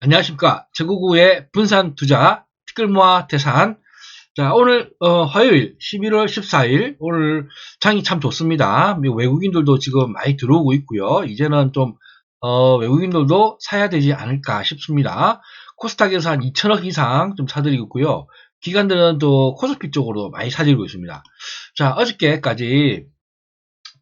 안녕하십니까. 제구구의 분산 투자 티끌모아 대산. 자, 오늘, 어, 화요일 11월 14일. 오늘 장이 참 좋습니다. 미- 외국인들도 지금 많이 들어오고 있고요. 이제는 좀, 어, 외국인들도 사야 되지 않을까 싶습니다. 코스닥에서 한 2천억 이상 좀 사들이고 있고요. 기관들은 또 코스피 쪽으로 많이 사들이고 있습니다. 자, 어저께까지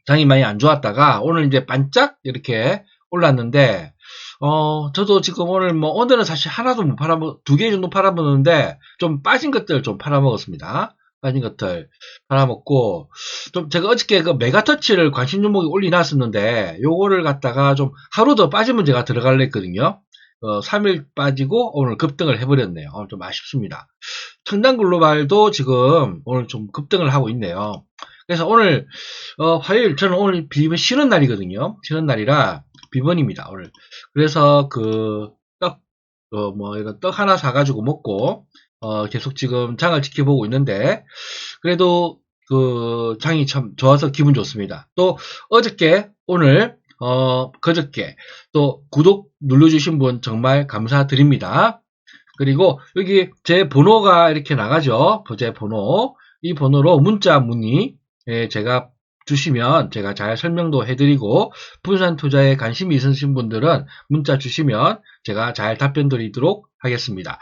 장이 많이 안 좋았다가 오늘 이제 반짝 이렇게 올랐는데 어 저도 지금 오늘 뭐 오늘은 사실 하나도 못 팔아먹 두 개 정도 팔아먹었는데 좀 빠진 것들 좀 팔아먹었습니다. 빠진 것들 팔아먹고 좀 제가 어저께 그 메가터치를 관심 종목에 올리놨었는데 요거를 갖다가 좀 하루 더 빠지면 제가 들어갈래 했거든요. 어, 3일 빠지고 오늘 급등을 해버렸네요. 오늘 좀 아쉽습니다. 청단 글로벌도 지금 오늘 좀 급등을 하고 있네요. 그래서 오늘 어, 화요일 저는 오늘 비번 쉬는 날이거든요. 쉬는 날이라 비번입니다. 오늘. 그래서 그 떡, 어, 뭐 이런 떡 하나 사가지고 먹고 어, 계속 지금 장을 지켜보고 있는데 그래도 그 장이 참 좋아서 기분 좋습니다. 또 어저께 오늘 어, 그저께 또 구독 눌러주신 분 정말 감사드립니다. 그리고 여기 제 번호가 이렇게 나가죠. 제 번호. 이 번호로 문자 문의 예, 제가 주시면 제가 잘 설명도 해드리고 분산 투자에 관심이 있으신 분들은 문자 주시면 제가 잘 답변 드리도록 하겠습니다.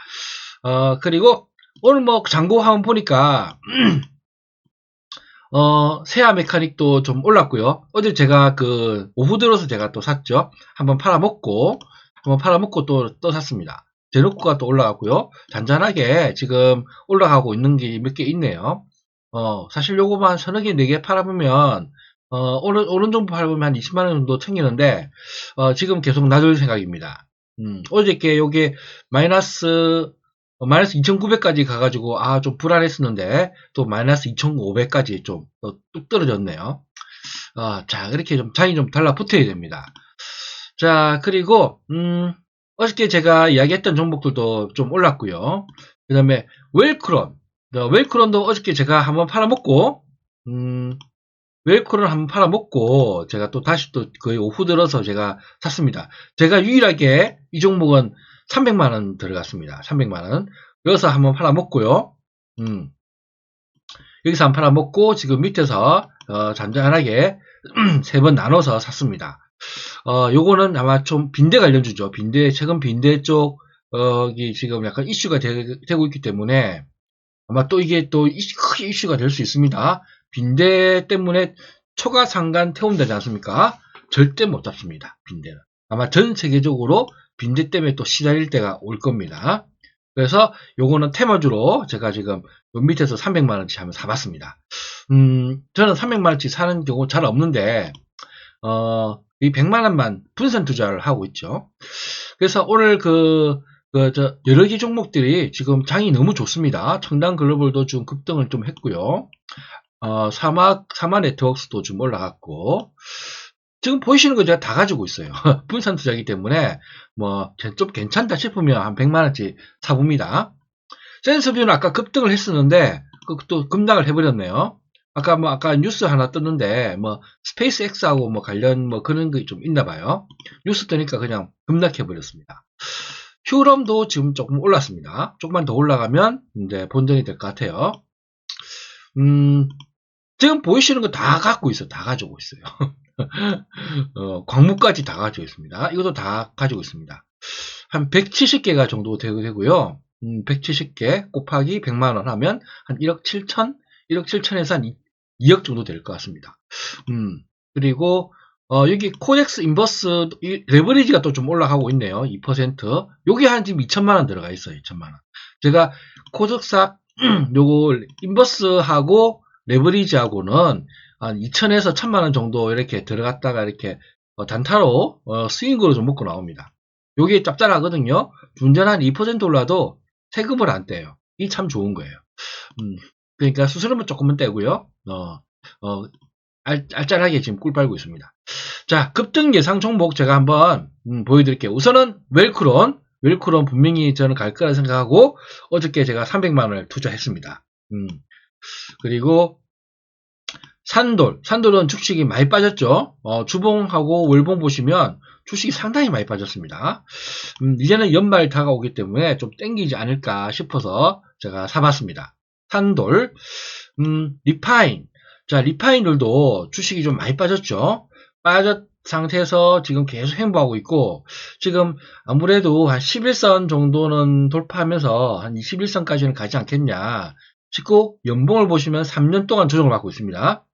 어, 그리고 오늘 뭐 장고 한번 보니까 어, 세아 메카닉도 좀 올랐고요. 어제 제가 그 오후 들어서 제가 또 샀죠. 한번 팔아먹고 한번 팔아먹고 또 또 샀습니다. 제로코가 또 올라갔고요. 잔잔하게 지금 올라가고 있는 게 몇 개 있네요. 어, 사실 요거만 서너 개, 네 개 팔아보면, 어, 오른, 오른 정도 팔아보면 한 20만원 정도 챙기는데, 어, 지금 계속 놔둘 생각입니다. 음, 어저께 요게 마이너스, 어, 마이너스 2,900까지 가가지고, 아, 좀 불안했었는데, 또 마이너스 2,500까지 좀, 어, 뚝 떨어졌네요. 어, 자, 이렇게 좀, 장이 좀 달라붙어야 됩니다. 자, 그리고, 음, 어저께 제가 이야기했던 종목들도 좀 올랐고요. 그 다음에, 웰크론. 어, 웰크론도 어저께 제가 한번 팔아먹고, 음, 웰크론 한번 팔아먹고, 제가 또 다시 또 거의 오후 들어서 제가 샀습니다. 제가 유일하게 이 종목은 300만원 들어갔습니다. 300만원. 여기서 한번 팔아먹고요. 음, 여기서 한번 팔아먹고, 지금 밑에서, 어, 잔잔하게 세 번 나눠서 샀습니다. 어, 요거는 아마 좀 빈대 관련주죠. 빈대, 최근 빈대 쪽, 어, 이 지금 약간 이슈가 되, 고 있기 때문에, 아마 또 이게 또 크게 이슈가 될 수 있습니다. 빈대 때문에 초과 상간 태운다지 않습니까? 절대 못 잡습니다. 빈대는. 아마 전 세계적으로 빈대 때문에 또 시달릴 때가 올 겁니다. 그래서 요거는 테마주로 제가 지금 요 밑에서 300만원치 한번 사봤습니다. 음, 저는 300만원치 사는 경우 잘 없는데, 어, 이 100만원만 분산 투자를 하고 있죠. 그래서 오늘 그, 그, 저, 여러 개 종목들이 지금 장이 너무 좋습니다. 청단 글로벌도 좀 급등을 좀 했고요. 어, 사마, 사마 네트워크스도 좀 올라갔고, 지금 보이시는 거 제가 다 가지고 있어요. 분산 투자이기 때문에, 뭐, 좀 괜찮다 싶으면 한 100만 원치 사봅니다. 센서뷰는 아까 급등을 했었는데, 그또 급락을 해버렸네요. 아까 뭐, 아까 뉴스 하나 떴는데, 뭐, 스페이스 X하고 뭐 관련 뭐 그런 게 좀 있나 봐요. 뉴스 뜨니까 그냥 급락해 버렸습니다. 휴럼도 지금 조금 올랐습니다. 조금만 더 올라가면 이제 본전이 될 것 같아요. 음, 지금 보이시는 거 다 갖고 있어요. 다 가지고 있어요. 어, 광무까지 다 가지고 있습니다. 이것도 다 가지고 있습니다. 한 170개가 정도 되고 되고요. 음, 170개 곱하기 100만원 하면 한 1억 7천, 1억 7천에서 한 2, 억 정도 될 것 같습니다. 음, 그리고 어, 여기 코덱스 인버스 이 레버리지가 또 좀 올라가고 있네요. 2%. 여기 한 지금 2천만 원 들어가 있어요. 2천만 원. 제가 코덱사 요거 인버스하고 레버리지하고는 한 2천에서 1천만 원 정도 이렇게 들어갔다가 이렇게 어, 단타로 어, 스윙으로 좀 먹고 나옵니다. 요게 짭짤하거든요. 분전 한 2% 올라도 세금을 안 떼요. 이 참 좋은 거예요. 음, 그러니까 수수료만 조금만 떼고요. 어, 어, 알, 알짤하게 지금 꿀 빨고 있습니다. 자, 급등 예상 종목 제가 한번 음, 보여드릴게요. 우선은 웰크론, 웰크론 분명히 저는 갈 거라 생각하고 어저께 제가 300만 원을 투자했습니다. 음, 그리고 산돌, 산돌은 주식이 많이 빠졌죠. 어, 주봉하고 월봉 보시면 주식이 상당히 많이 빠졌습니다. 음, 이제는 연말 다가오기 때문에 좀 땡기지 않을까 싶어서 제가 사봤습니다. 산돌, 음, 리파인. 자, 리파인들도 주식이 좀 많이 빠졌죠. 빠졌 상태에서 지금 계속 행보하고 있고, 지금 아무래도 한 11선 정도는 돌파하면서 한 21선까지는 가지 않겠냐 싶고, 연봉을 보시면 3년 동안 조정을 받고 있습니다.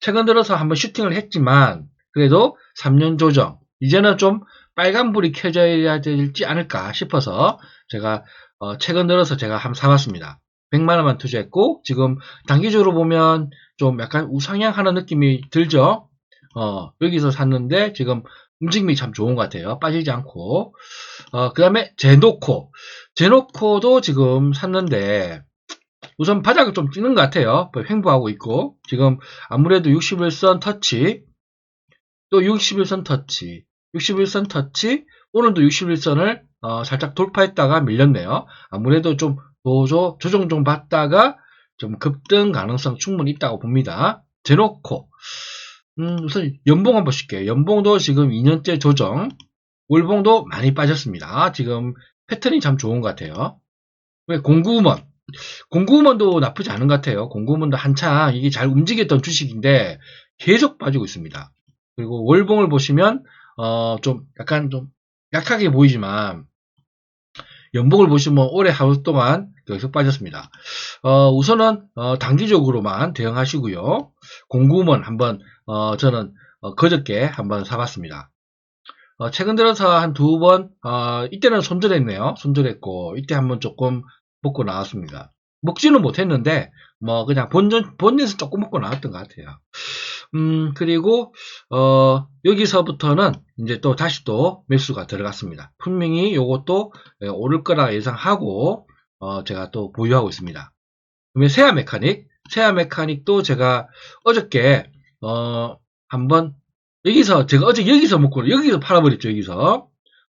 최근 들어서 한번 슈팅을 했지만, 그래도 3년 조정. 이제는 좀 빨간불이 켜져야 되지 않을까 싶어서 제가 어, 최근 들어서 제가 한번 사봤습니다. 100만 원만 투자했고 지금 단기적으로 보면 좀 약간 우상향하는 느낌이 들죠. 어, 여기서 샀는데 지금 움직임이 참 좋은 것 같아요. 빠지지 않고. 어, 그 다음에 제노코. 제노코도 지금 샀는데 우선 바닥을 좀 찍는 것 같아요. 횡보하고 있고 지금 아무래도 61선 터치 또 61선 터치 61선 터치 오늘도 61선을 어, 살짝 돌파했다가 밀렸네요. 아무래도 좀 도조, 조정 좀 받다가 좀 급등 가능성 충분히 있다고 봅니다. 제노코 음, 우선 연봉 한번 볼게요. 연봉도 지금 2년째 조정 월봉도 많이 빠졌습니다. 지금 패턴이 참 좋은 것 같아요. 왜 공구음원 공구음원도 나쁘지 않은 것 같아요. 공구음원도 한창 이게 잘 움직였던 주식인데 계속 빠지고 있습니다. 그리고 월봉을 보시면 어, 좀 약간 좀 약하게 보이지만 연봉을 보시면 올해 하루 동안 계속 빠졌습니다. 어, 우선은 어, 단기적으로만 대응하시고요. 공구음원 한번 어, 저는 어, 그저께 한번 사봤습니다. 어, 최근 들어서 한 두 번, 어, 이때는 손절했네요. 손절했고, 이때 한번 조금 먹고 나왔습니다. 먹지는 못했는데, 뭐, 그냥 본전, 본전에서 조금 먹고 나왔던 것 같아요. 음, 그리고, 어, 여기서부터는 이제 또 다시 또 매수가 들어갔습니다. 분명히 요것도 예, 오를 거라 예상하고, 어, 제가 또 보유하고 있습니다. 그러면 세아 메카닉, 세아 메카닉도 제가 어저께, 어, 한번, 여기서, 제가 어제 여기서 먹고, 여기서 팔아버렸죠, 여기서.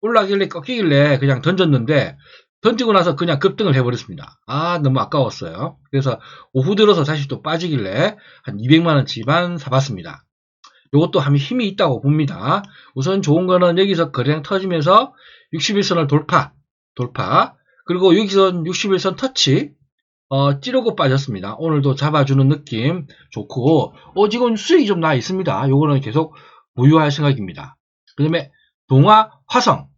올라길래 꺾이길래 그냥 던졌는데, 던지고 나서 그냥 급등을 해버렸습니다. 아, 너무 아까웠어요. 그래서 오후 들어서 다시 또 빠지길래 한 200만 원치만 사봤습니다. 이것도 함이 힘이 있다고 봅니다. 우선 좋은 거는 여기서 거래량 터지면서 61선을 돌파, 돌파. 그리고 여기서 61선 터치, 어, 찌르고 빠졌습니다. 오늘도 잡아주는 느낌 좋고, 어, 지금 수익이 좀 나 있습니다. 요거는 계속 보유할 생각입니다. 그 다음에 동화 화성.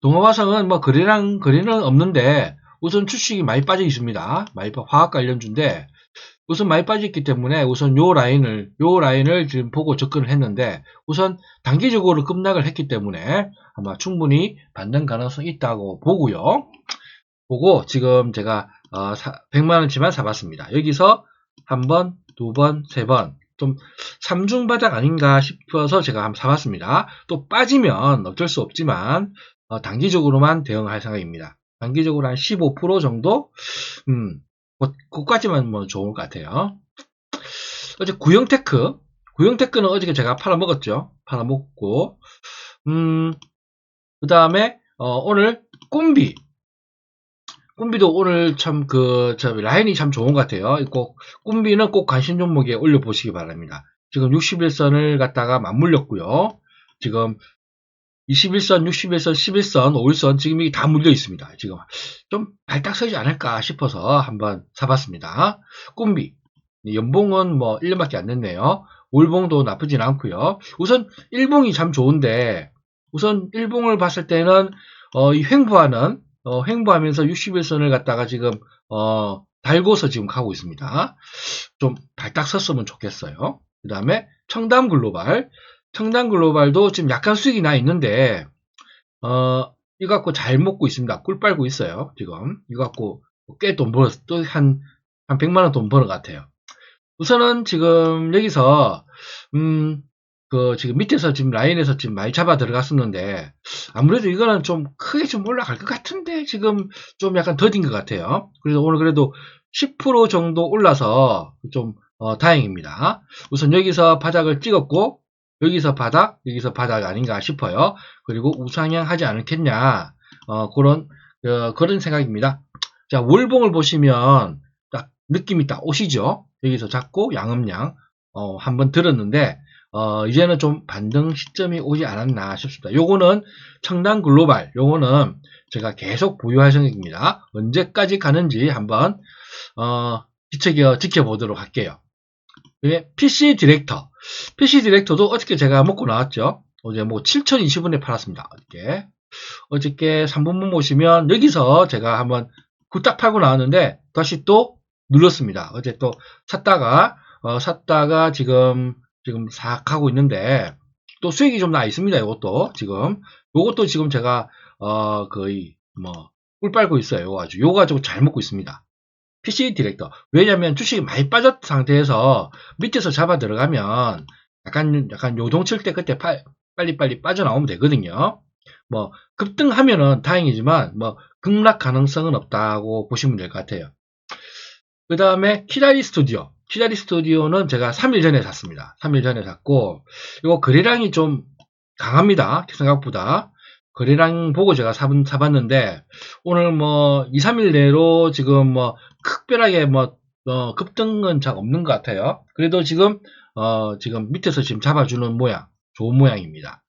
동화 화성은 뭐 거래량, 거래는 없는데 우선 주식이 많이 빠져 있습니다. 빠- 화학 관련주인데 우선 많이 빠졌기 때문에 우선 요 라인을, 요 라인을 지금 보고 접근을 했는데 우선 단기적으로 급락을 했기 때문에 아마 충분히 반등 가능성이 있다고 보고요. 보고 지금 제가 어, 100만원치만 사봤습니다. 여기서 한 번, 두 번, 세 번, 좀 삼중 바닥 아닌가 싶어서 제가 한번 사봤습니다. 또 빠지면 어쩔 수 없지만 어, 단기적으로만 대응할 생각입니다. 단기적으로 한 15% 정도, 음, 그- 그까지만 뭐 좋을 것 같아요. 어제 구형테크, 구형테크는 어저께 제가 팔아먹었죠. 팔아먹고, 음, 그 다음에, 어, 오늘 꼼비. 꼼비도 오늘 참 그, 저 라인이 참 좋은 것 같아요. 꼭, 꼼비는 꼭 관심 종목에 올려보시기 바랍니다. 지금 61선을 갖다가 맞물렸고요. 지금 21선, 61선, 11선, 5일선 지금 이게 다 물려 있습니다. 지금 좀 발딱 서지 않을까 싶어서 한번 사봤습니다. 꿈비 연봉은 뭐 1년밖에 안 됐네요. 월봉도 나쁘진 않고요. 우선 일봉이 참 좋은데 우선 일봉을 봤을 때는 어, 이 횡보하는 어, 횡보하면서 61선을 갖다가 지금 어, 달고서 지금 가고 있습니다. 좀 발딱 섰으면 좋겠어요. 그 다음에 청담 글로벌 청담 글로벌도 지금 약간 수익이 나 있는데, 어, 이거 갖고 잘 먹고 있습니다. 꿀 빨고 있어요, 지금. 이거 갖고 꽤 돈 벌었어. 또 한, 한 100만 원 돈 버는 것 같아요. 우선은 지금 여기서, 음, 그, 지금 밑에서 지금 라인에서 지금 많이 잡아 들어갔었는데, 아무래도 이거는 좀 크게 좀 올라갈 것 같은데, 지금 좀 약간 더딘 것 같아요. 그래서 오늘 그래도 10% 정도 올라서 좀, 어, 다행입니다. 우선 여기서 바닥을 찍었고, 여기서 바닥, 여기서 바닥 아닌가 싶어요. 그리고 우상향 하지 않겠냐. 어, 그런, 어, 그런 생각입니다. 자, 월봉을 보시면 딱 느낌이 딱 오시죠? 여기서 잡고 양음양, 어, 한번 들었는데, 어, 이제는 좀 반등 시점이 오지 않았나 싶습니다. 요거는 청단 글로벌, 요거는 제가 계속 보유할 생각입니다. 언제까지 가는지 한번, 어, 지켜겨, 지켜보도록 할게요. PC 디렉터. PC 디렉터도 어저께 제가 먹고 나왔죠. 어제 뭐 7,020원에 팔았습니다. 어저께. 어저께 3분분 보시면 여기서 제가 한번 굿딱 팔고 나왔는데 다시 또 눌렀습니다. 어제 또 샀다가 어, 샀다가 지금 지금 싹 하고 있는데 또 수익이 좀 나 있습니다. 이것도 지금 요것도 지금 제가 어 거의 뭐 꿀 빨고 있어요. 가지고 요거 가지고 잘 먹고 있습니다. PC 디렉터. 왜냐면 주식이 많이 빠졌 상태에서 밑에서 잡아 들어가면 약간 약간 요동칠 때 그때 파- 빨리빨리 빠져나오면 되거든요. 뭐 급등하면은 다행이지만 뭐 급락 가능성은 없다고 보시면 될 것 같아요. 그 다음에 키다리 스튜디오. 키다리 스튜디오는 제가 3일 전에 샀습니다. 3일 전에 샀고 이거 거래량이 좀 강합니다. 생각보다. 거래량 보고 제가 사, 사봤는데 오늘 뭐 2, 3일 내로 지금 뭐 특별하게 뭐 어, 급등은 잘 없는 것 같아요. 그래도 지금 어, 지금 밑에서 지금 잡아주는 모양, 좋은 모양입니다.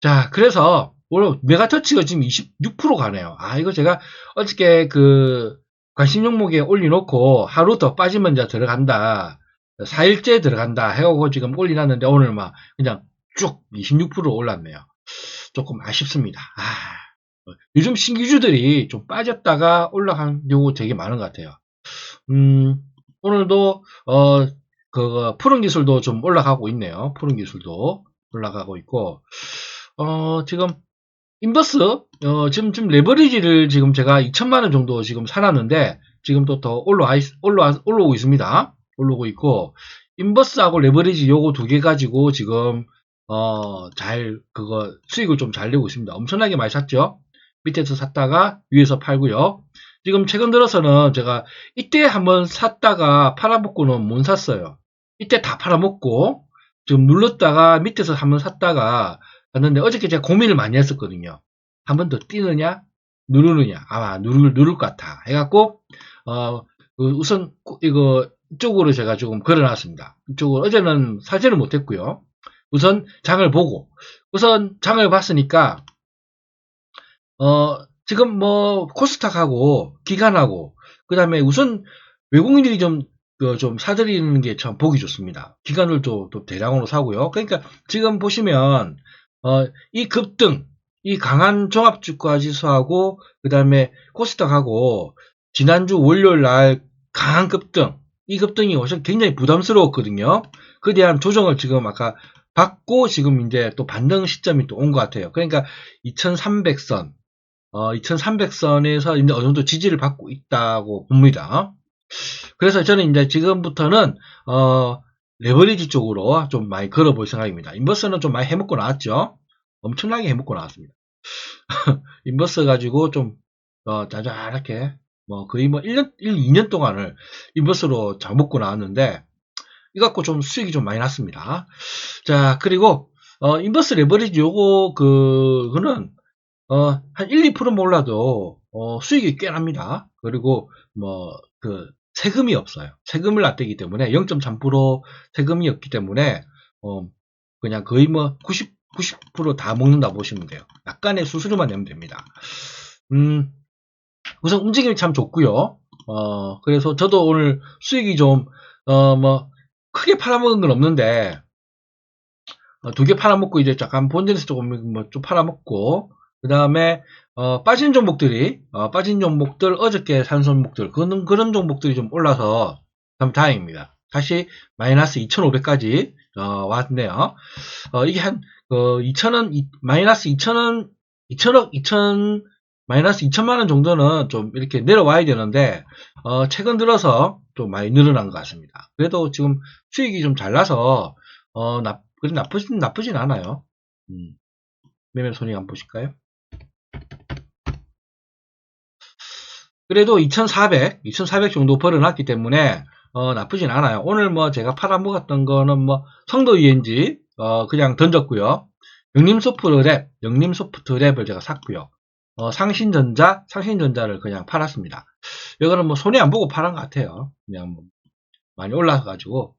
자, 그래서 오늘 메가터치가 지금 26% 가네요. 아, 이거 제가 어저께 그 관심 종목에 올려놓고 하루 더 빠지면 이제 들어간다. 4일째 들어간다 해가지고 지금 올려놨는데 오늘 막 그냥 쭉 26% 올랐네요. 조금 아쉽습니다. 아, 요즘 신기주들이 좀 빠졌다가 올라간 경우 되게 많은 것 같아요. 음, 오늘도, 어, 그, 푸른 기술도 좀 올라가고 있네요. 푸른 기술도 올라가고 있고, 어, 지금, 인버스, 어, 지금, 지금 레버리지를 지금 제가 2천만 원 정도 지금 사놨는데, 지금 또 더 올라와, 있- 올라와, 올라오고 있습니다. 올라오고 있고, 인버스하고 레버리지 요거 두 개 가지고 지금, 어, 잘, 그거, 수익을 좀 잘 내고 있습니다. 엄청나게 많이 샀죠? 밑에서 샀다가 위에서 팔고요. 지금 최근 들어서는 제가 이때 한번 샀다가 팔아먹고는 못 샀어요. 이때 다 팔아먹고, 지금 눌렀다가 밑에서 한번 샀다가 갔는데 어저께 제가 고민을 많이 했었거든요. 한 번 더 뛰느냐, 누르느냐. 아마 누를, 누를 것 같아. 해갖고, 어, 그 우선, 이거, 이쪽으로 제가 조금 걸어놨습니다. 이쪽으로, 어제는 사지를 못했고요. 우선 장을 보고, 우선 장을 봤으니까, 어, 지금 뭐, 코스닥하고, 기간하고, 그 다음에 우선 외국인들이 좀, 그, 좀 사들이는 게 참 보기 좋습니다. 기관들도 또 대량으로 사고요. 그러니까 지금 보시면, 어, 이 급등, 이 강한 종합주가 지수하고, 그 다음에 코스닥하고, 지난주 월요일 날 강한 급등, 이 급등이 굉장히 부담스러웠거든요. 그에 대한 조정을 지금 아까 받고 지금 이제 또 반등 시점이 또 온 것 같아요. 그러니까 2300선, 어, 2300선에서 이제 어느 정도 지지를 받고 있다고 봅니다. 그래서 저는 이제 지금부터는, 어, 레버리지 쪽으로 좀 많이 걸어볼 생각입니다. 인버스는 좀 많이 해먹고 나왔죠? 엄청나게 해먹고 나왔습니다. 인버스 가지고 좀, 어, 짜잘하게, 뭐, 거의 뭐 1년, 1, 2년 동안을 인버스로 잘 먹고 나왔는데, 이거 갖고 좀 수익이 좀 많이 났습니다. 자, 그리고, 어, 인버스 레버리지 요거, 그, 그는, 어, 한 1, 2% 몰라도, 어, 수익이 꽤 납니다. 그리고, 뭐, 그, 세금이 없어요. 세금을 납대기 때문에 0.3% 세금이 없기 때문에, 어, 그냥 거의 뭐 90, 90%다 먹는다 보시면 돼요. 약간의 수수료만 내면 됩니다. 음, 우선 움직임이 참 좋고요. 어, 그래서 저도 오늘 수익이 좀, 어, 뭐, 크게 팔아먹은 건 없는데, 어, 두 개 팔아먹고 이제 잠깐 본전에서 조금 뭐좀 팔아먹고, 그 다음에, 어, 빠진 종목들이, 어, 빠진 종목들, 어저께 산 종목들, 그런, 그런 종목들이 좀 올라서 참 다행입니다. 다시 마이너스 2,500까지, 어, 왔네요. 어, 이게 한, 어, 2,000원, 마이너스 2,000원, 2,000억, 2,000, 마이너스 2천만 원 정도는 좀 이렇게 내려와야 되는데, 어, 최근 들어서 좀 많이 늘어난 것 같습니다. 그래도 지금 수익이 좀 잘 나서, 어, 나, 그래, 나쁘진, 나쁘진 않아요. 음. 매매 손익 한번 보실까요? 그래도 2,400, 2,400 정도 벌어놨기 때문에, 어, 나쁘진 않아요. 오늘 뭐 제가 팔아먹었던 거는 뭐 성도 ENG, 어, 그냥 던졌고요. 영림소프트랩, 영림소프트랩을 제가 샀고요. 어, 상신전자, 상신전자를 그냥 팔았습니다. 이거는 뭐 손해 안 보고 팔은 것 같아요. 그냥 뭐 많이 올라가가지고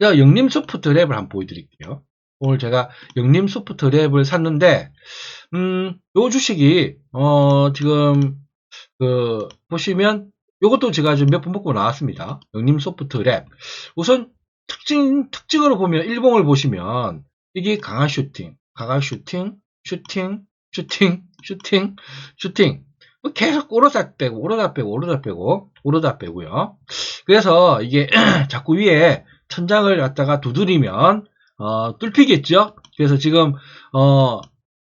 제가 영림 소프트 랩을 한번 보여드릴게요. 오늘 제가 영림 소프트 랩을 샀는데, 음, 요 주식이, 어, 지금, 그, 보시면, 요것도 제가 지금 몇 번 먹고 나왔습니다. 영림 소프트 랩. 우선, 특징, 특징으로 보면, 일봉을 보시면, 이게 강한 슈팅, 강한 슈팅, 슈팅, 슈팅, 슈팅, 슈팅. 뭐 계속 오르다 빼고, 오르다 빼고, 오르다 빼고, 오르다 빼고요. 그래서 이게 자꾸 위에 천장을 갖다가 두드리면, 어, 뚫히겠죠? 그래서 지금, 어,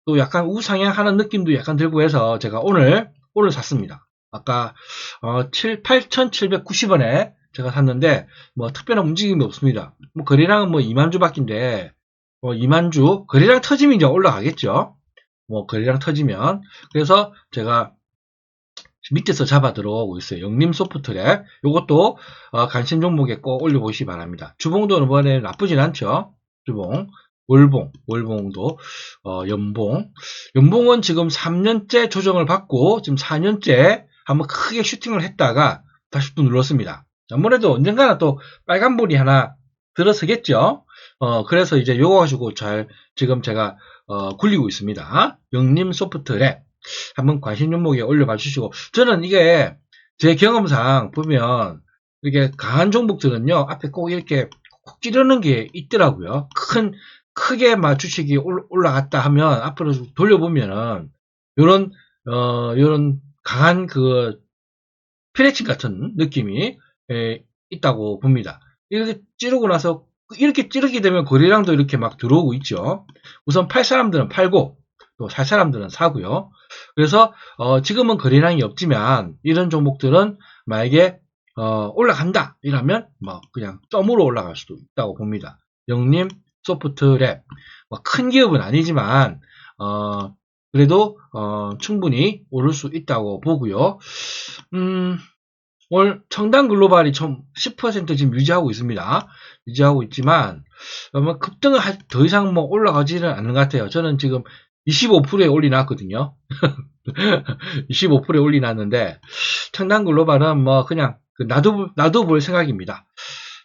또 약간 우상향하는 느낌도 약간 들고 해서 제가 오늘, 오늘 샀습니다. 아까, 어, 7, 8,790원에 제가 샀는데, 뭐 특별한 움직임이 없습니다. 뭐 거래량은 뭐 2만 주 밖인데, 뭐 2만 주, 거래량 터지면 이제 올라가겠죠? 뭐 거래량 터지면. 그래서 제가 밑에서 잡아 들어오고 있어요. 영림 소프트랩. 요것도 어, 관심 종목에 꼭 올려보시기 바랍니다. 주봉도 이번에 나쁘진 않죠. 주봉, 월봉, 월봉도 어, 연봉. 연봉은 지금 3년째 조정을 받고 지금 4년째 한번 크게 슈팅을 했다가 다시 또 눌렀습니다. 아무래도 언젠가는 또 빨간불이 하나 들어서겠죠. 어, 그래서 이제 요거 가지고 잘 지금 제가 어, 굴리고 있습니다. 영림 소프트랩. 한번 관심 종목에 올려봐 주시고 저는 이게 제 경험상 보면 이렇게 강한 종목들은요 앞에 꼭 이렇게 콕 찌르는 게 있더라고요 큰 크게 올- 올라갔다 하면 앞으로 돌려보면은 요런 어 요런 강한 그 피레칭 같은 느낌이 에, 있다고 봅니다 이렇게 찌르고 나서 이렇게 찌르게 되면 거래량도 이렇게 막 들어오고 있죠 우선 팔 사람들은 팔고 또 살 사람들은 사고요 그래서 어, 지금은 거래량이 없지만 이런 종목들은 만약에 어, 올라간다 이러면 뭐 그냥 점으로 올라갈 수도 있다고 봅니다. 영림 소프트랩 뭐 큰 기업은 아니지만 어, 그래도 어, 충분히 오를 수 있다고 보고요. 음, 오늘 청당 글로벌이 좀10% 지금 유지하고 있습니다. 유지하고 있지만 급등을 할- 더 이상 뭐 올라가지는 않는 것 같아요. 저는 지금 25%에 올리놨거든요. 25%에 올리놨는데 청단 글로벌은 뭐 그냥 그 놔두 놔두 볼 생각입니다.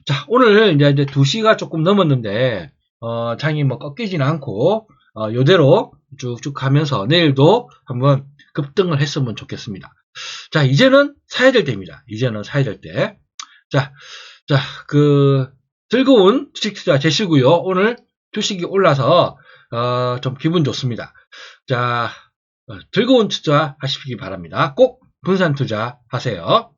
자 오늘 이제 이제 2시가 조금 넘었는데 어, 장이 뭐 꺾이진 않고 어, 요대로 쭉쭉 가면서 내일도 한번 급등을 했으면 좋겠습니다. 자 이제는 사야 될 때입니다. 이제는 사야 될 때. 자, 자, 그 즐거운 주식 투자 되시고요. 오늘 주식이 올라서 어, 좀 기분 좋습니다. 자, 어, 즐거운 투자 하시기 바랍니다. 꼭 분산 투자 하세요.